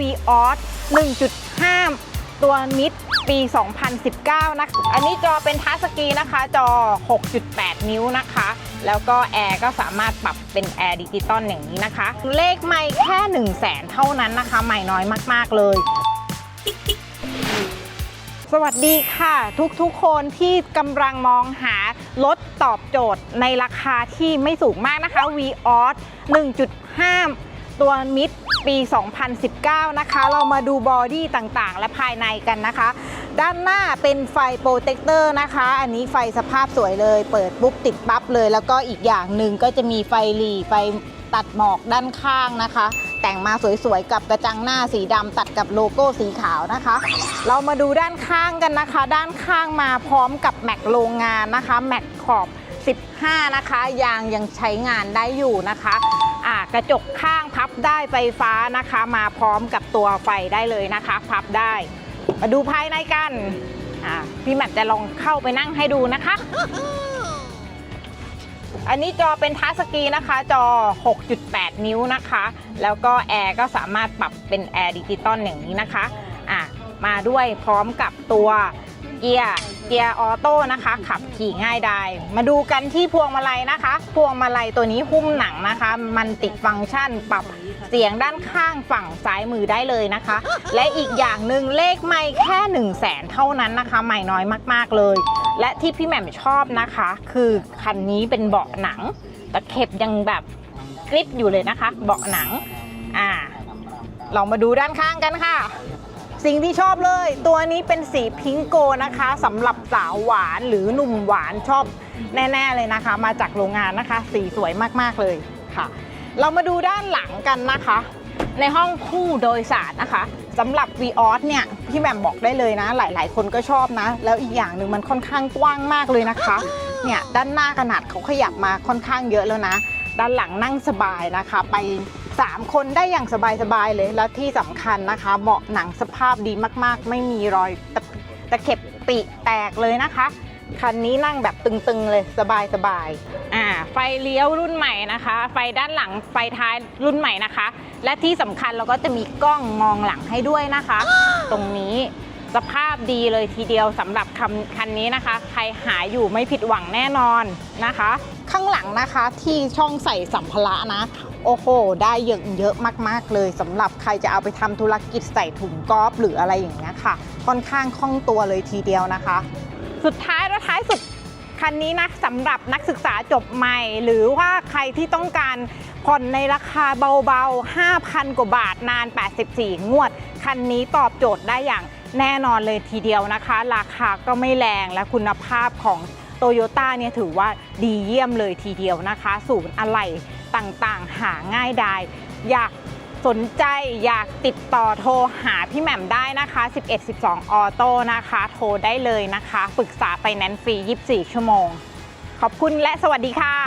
v ีออส1.5 ตัวมิดปี 2019 นะคะ อันนี้จอเป็นทัชสกรีนนะคะ จอ 6.8 นิ้วนะคะ แล้วก็แอร์ก็สามารถปรับเป็นแอร์ดิจิตอลอย่างนี้นะคะ เลขไม่แค่ 1 0 0 0 0แสนเท่านั้นนะคะ ไม่น้อยมาก ๆ เลย สวัสดีค่ะ ทุกๆ คนที่กำลังมองหารถตอบโจทย์ในราคาที่ไม่สูงมากนะคะ v ีออส1.5 ตัวมิดปี 2019 นะคะ เรามาดูบอดี้ต่างๆ และภายในกันนะคะ ด้านหน้าเป็นไฟโปรเทคเตอร์นะคะ อันนี้ไฟสภาพสวยเลย เปิดปุ๊บติดปั๊บเลย แล้วก็อีกอย่างหนึ่งก็จะมีไฟหลีไฟตัดหมอกด้านข้างนะคะ แต่งมาสวยๆ กับกระจังหน้าสีดำตัดกับโลโก้สีขาวนะคะ เรามาดูด้านข้างกันนะคะ ด้านข้างมาพร้อมกับแม็กโรงงานนะคะ แม็กขอบ 15 นะคะ ยางยังใช้งานได้อยู่นะคะ อ่ากระจกข้างพับได้ไฟฟ้านะคะ มาพร้อมกับตัวไฟได้เลยนะคะ พับได้ มาดูภายในกันอ่าพี่แมทจะลองเข้าไปนั่งให้ดูนะคะ อันนี้จอเป็นทัชสกรีนนะคะ จอ 6.8 นิ้วนะคะ แล้วก็แอร์ก็สามารถปรับเป็นแอร์ดิจิตอลอย่างนี้นะคะอะมาด้วยพร้อมกับตัว เกียร์เกียร์ออโต้นะคะ ขับขี่ง่ายได้มาดูกันที่พวงมาลัยนะคะ พวงมาลัยตัวนี้หุ้มหนังนะคะ มันติดฟังก์ชันปรับเสียงด้านข้างฝั่งซ้ายมือได้เลยนะคะ และอีกอย่างหนึ่งเลขไม่แค่1 0 0 0 0แสนเท่านั้นนะคะ ไม่น้อยมาก ๆเลย และที่พี่แหม่มชอบนะคะ คือคันนี้เป็นเบาะหนังตะเข็บยังแบบกริบอยู่เลยนะคะ เบาะหนังอ่าเรามาดูด้านข้างกันค่ะ สิ่งที่ชอบเลย ตัวนี้เป็นสีพิงโกนะคะสำหรับสาวหวานหรือหนุ่มหวานชอบแน่ ๆเลยนะคะ มาจากโรงงานนะคะ สีสวยมากๆเลยค่ะ เรามาดูด้านหลังกันนะคะ ในห้องคู่โดยสารนะคะสำหรับ v ีออสเนี่ยพี่แหม่มบอกได้เลยนะ หลายๆ คนก็ชอบนะ แล้วอีกอย่างหนึ่งมันค่อนข้างกว้างมากเลยนะคะเนี่ยด้านหน้าขนาดเขาขยับมาค่อนข้างเยอะแล้วนะ ด้านหลังนั่งสบายนะคะ ไป 3 คนได้อย่างสบายๆเลย แล้วที่สำคัญนะคะเบาะหนังสภาพดีมากๆ ไม่มีรอยตะตะเข็บปีแตกเลยนะคะคันนี้นั่งแบบตึงๆเลยสบายๆอ่าไฟเลี้ยวรุ่นใหม่นะคะ ไฟด้านหลังไฟท้ายรุ่นใหม่นะคะ และที่สำคัญเราก็จะมีกล้องมองหลังให้ด้วยนะคะ ตรงนี้สภาพดีเลยทีเดียวสำหรับคันคันนี้นะคะ ใครหาอยู่ไม่ผิดหวังแน่นอนนะคะ ข้างหลังนะคะที่ช่องใส่สัมภาระนะ โอ้โห ได้เยอะเยอะมาก ๆ เลยสำหรับใครจะเอาไปทำธุรกิจใส่ถุงกอล์ฟหรืออะไรอย่างเงี้ยค่ะ ค่อนข้างคล่องตัวเลยทีเดียวนะคะ สุดท้ายและท้ายสุดคันนี้นะสำหรับนักศึกษาจบใหม่ หรือว่าใครที่ต้องการผ่อนในราคาเบาๆ 5,000 กว่าบาทนาน 84 งวด คันนี้ตอบโจทย์ได้อย่างแน่นอนเลยทีเดียวนะคะ ราคาก็ไม่แรงและคุณภาพของโตโยต้าเนี่ยถือว่าดีเยี่ยมเลยทีเดียวนะคะ ศูนย์อะไหล่ ต่างๆ หาง่ายได้อยากสนใจอยากติดต่อโทรหาพี่แหม่มได้นะคะ 1112 ออโต้นะคะ โทรได้เลยนะคะ ปรึกษาไฟแนนซ์ฟรี 24 ชั่วโมง ขอบคุณและสวัสดีค่ะ